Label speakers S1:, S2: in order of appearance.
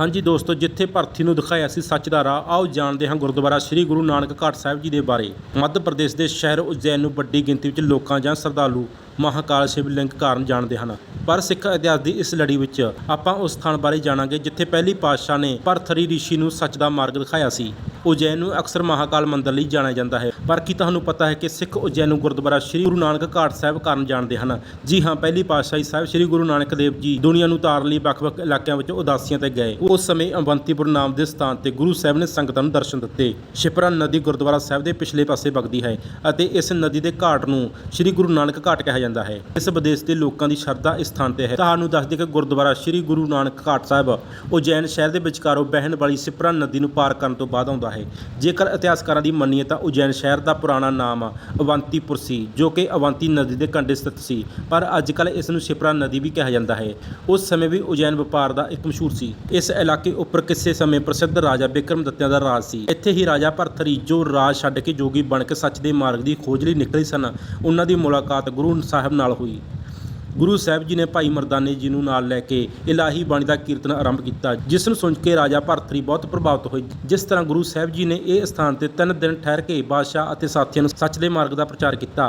S1: ਹਾਂਜੀ ਦੋਸਤੋ, ਜਿੱਥੇ ਭਰਤੀ ਨੂੰ ਦਿਖਾਇਆ ਸੀ ਸੱਚ ਦਾ ਰਾਹ, ਆਓ ਜਾਣਦੇ ਹਾਂ ਗੁਰਦੁਆਰਾ ਸ੍ਰੀ ਗੁਰੂ ਨਾਨਕ ਘਾਟ ਸਾਹਿਬ ਜੀ ਦੇ ਬਾਰੇ। ਮੱਧ ਪ੍ਰਦੇਸ਼ ਦੇ ਸ਼ਹਿਰ ਉਜੈਨ ਨੂੰ ਵੱਡੀ ਗਿਣਤੀ ਵਿੱਚ ਲੋਕਾਂ ਜਾਂ ਸ਼ਰਧਾਲੂ ਮਹਾਕਾਲ ਸ਼ਿਵਲਿੰਗ ਕਾਰਨ ਜਾਣਦੇ ਹਨ। ਪਰ ਸਿੱਖ ਇਤਿਹਾਸ ਦੀ ਇਸ ਲੜੀ ਵਿੱਚ ਆਪਾਂ ਉਸ ਸਥਾਨ ਬਾਰੇ ਜਾਣਾਂਗੇ ਜਿੱਥੇ ਪਹਿਲੀ ਪਾਤਸ਼ਾਹ ਨੇ ਭਰਥਰੀ ਰਿਸ਼ੀ ਨੂੰ ਸੱਚ ਦਾ ਮਾਰਗ ਦਿਖਾਇਆ ਸੀ। ਉਜੈਨ ਨੂੰ ਅਕਸਰ ਮਹਾਕਾਲ ਮੰਦਰ ਲਈ ਜਾਣਿਆ ਜਾਂਦਾ ਹੈ। ਪਰ ਕੀ ਤੁਹਾਨੂੰ ਪਤਾ ਹੈ ਕਿ ਸਿੱਖ ਉਜੈਨ ਨੂੰ ਗੁਰਦੁਆਰਾ ਸ੍ਰੀ ਗੁਰੂ ਨਾਨਕ ਘਾਟ ਸਾਹਿਬ ਕਾਰਨ ਜਾਣਦੇ ਹਨ? ਜੀ ਹਾਂ, ਪਹਿਲੀ ਪਾਤਸ਼ਾਹੀ ਸਾਹਿਬ ਸ੍ਰੀ ਗੁਰੂ ਨਾਨਕ ਦੇਵ ਜੀ ਦੁਨੀਆ ਨੂੰ ਤਾਰਨ ਲਈ ਵੱਖ-ਵੱਖ ਇਲਾਕਿਆਂ ਵਿੱਚ ਉਦਾਸੀਆਂ ਤੇ ਗਏ। ਉਸ ਸਮੇਂ ਅਵੰਤੀਪੁਰ ਨਾਮ ਦੇ ਸਥਾਨ ਤੇ ਗੁਰੂ ਸਾਹਿਬ ਨੇ ਸੰਗਤਾਂ ਨੂੰ ਦਰਸ਼ਨ ਦਿੱਤੇ। ਸ਼ਿਪਰਾ ਨਦੀ ਗੁਰਦੁਆਰਾ ਸਾਹਿਬ ਦੇ ਪਿਛਲੇ ਪਾਸੇ ਵਗਦੀ ਹੈ ਅਤੇ ਇਸ ਨਦੀ ਦੇ ਘਾਟ ਨੂੰ ਸ੍ਰੀ ਗੁਰੂ ਨਾਨਕ ਘਾਟ ਕਿਹਾ ਜਾਂਦਾ ਹੈ। ਇਸ ਵਿਦੇਸ਼ ਦੇ ਲੋਕਾਂ ਦੀ ਸ਼ਰਧਾ ਇਸ ਸਥਾਨ ਤੇ ਹੈ। ਤੁਹਾਨੂੰ ਦੱਸ ਦਈਏ ਕਿ ਗੁਰਦੁਆਰਾ ਸ੍ਰੀ ਗੁਰੂ ਨਾਨਕ ਘਾਟ ਸਾਹਿਬ ਉਜੈਨ ਸ਼ਹਿਰ ਦੇ ਵਿਚਕਾਰੋਂ ਬਹਿਣ ਵਾਲੀ ਸਿਪਰਾ ਨਦੀ ਨੂੰ ਪਾਰ ਕਰਨ ਤੋਂ ਬਾਅਦ ਆਉਂਦਾ ਹੈ। ਜੇਕਰ ਇਤਿਹਾਸਕਾਰਾਂ ਦੀ ਮੰਨੀਏ ਤਾਂ ਉਜੈਨ ਸ਼ਹਿਰ ਦਾ ਪੁਰਾਣਾ ਨਾਮ ਅਵੰਤੀਪੁਰ ਸੀ, ਜੋ ਕਿ ਅਵੰਤੀ ਨਦੀ ਦੇ ਕੰਢੇ ਸਥਿਤ ਸੀ, ਪਰ ਅੱਜ ਕੱਲ੍ਹ ਇਸ ਨੂੰ ਸ਼ਿਪਰਾ ਨਦੀ ਵੀ ਕਿਹਾ ਜਾਂਦਾ ਹੈ। ਉਸ ਸਮੇਂ ਵੀ ਉਜੈਨ ਵਪਾਰ ਦਾ ਇੱਕ ਮਸ਼ਹੂਰ ਸੀ। ਇਸ ਇਲਾਕੇ ਉੱਪਰ ਕਿਸੇ ਸਮੇਂ ਪ੍ਰਸਿੱਧ ਰਾਜਾ ਬਿਕਰਮ ਦੱਤਿਆਂ ਦਾ ਰਾਜ ਸੀ। ਇੱਥੇ ਹੀ ਰਾਜਾ ਭਰਥਰੀ ਜੋ ਰਾਜ ਛੱਡ ਕੇ ਜੋਗੀ ਬਣ ਕੇ ਸੱਚ ਦੇ ਮਾਰਗ ਦੀ ਖੋਜ ਲਈ ਨਿਕਲੇ ਸਨ, ਉਹਨਾਂ ਦੀ ਮੁਲਾਕਾਤ ਗੁਰੂ ਸਾਹਿਬ ਨਾਲ ਹੋਈ। ਗੁਰੂ ਸਾਹਿਬ ਜੀ ਨੇ ਭਾਈ ਮਰਦਾਨੇ ਜੀ ਨੂੰ ਨਾਲ ਲੈ ਕੇ ਇਲਾਹੀ ਬਾਣੀ ਦਾ ਕੀਰਤਨ ਆਰੰਭ ਕੀਤਾ, ਜਿਸ ਨੂੰ ਸੁਣ ਕੇ ਰਾਜਾ ਭਰਤਰੀ ਬਹੁਤ ਪ੍ਰਭਾਵਿਤ ਹੋਏ, ਜਿਸ ਤਰ੍ਹਾਂ ਗੁਰੂ ਸਾਹਿਬ ਜੀ ਨੇ ਇਹ ਸਥਾਨ ਤੇ ਤਿੰਨ ਦਿਨ ਠਹਿਰ ਕੇ ਬਾਦਸ਼ਾਹ ਅਤੇ ਸਾਥੀਆਂ ਨੂੰ ਸੱਚ ਦੇ ਮਾਰਗ ਦਾ ਪ੍ਰਚਾਰ ਕੀਤਾ।